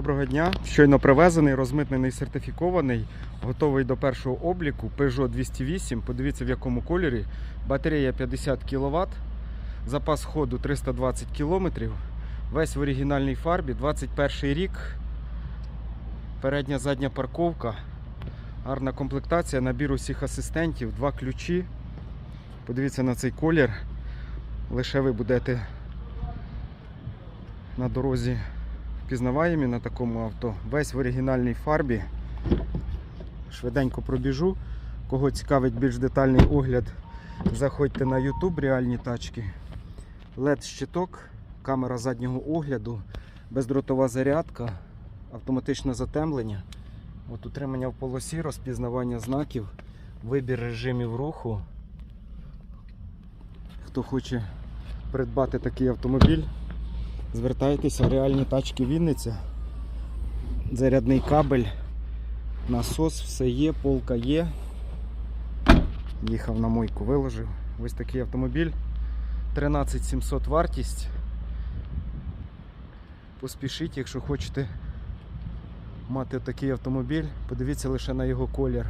Доброго дня. Щойно привезений, розмитнений, сертифікований, готовий до першого обліку. Peugeot 208. Подивіться в якому кольорі. Батарея 50 кВт, запас ходу 320 км. Весь в оригінальній фарбі. 21 рік. Передня задня парковка. Гарна комплектація, набір усіх асистентів, два ключі. Подивіться на цей колір. Лише ви будете на дорозі впізнаваємі на такому авто. Весь в оригінальній фарбі. Швиденько пробіжу. Кого цікавить більш детальний огляд, заходьте на YouTube реальні тачки. LED щиток, камера заднього огляду, бездротова зарядка, автоматичне затемлення. От утримання в полосі, розпізнавання знаків, вибір режимів руху. Хто хоче придбати такий автомобіль, звертайтеся, реальні тачки Вінниця. Зарядний кабель, насос, все є, полка є. Їхав на мойку, виложив. Ось такий автомобіль. 13700 вартість. Поспішіть, якщо хочете мати такий автомобіль, подивіться лише на його колір.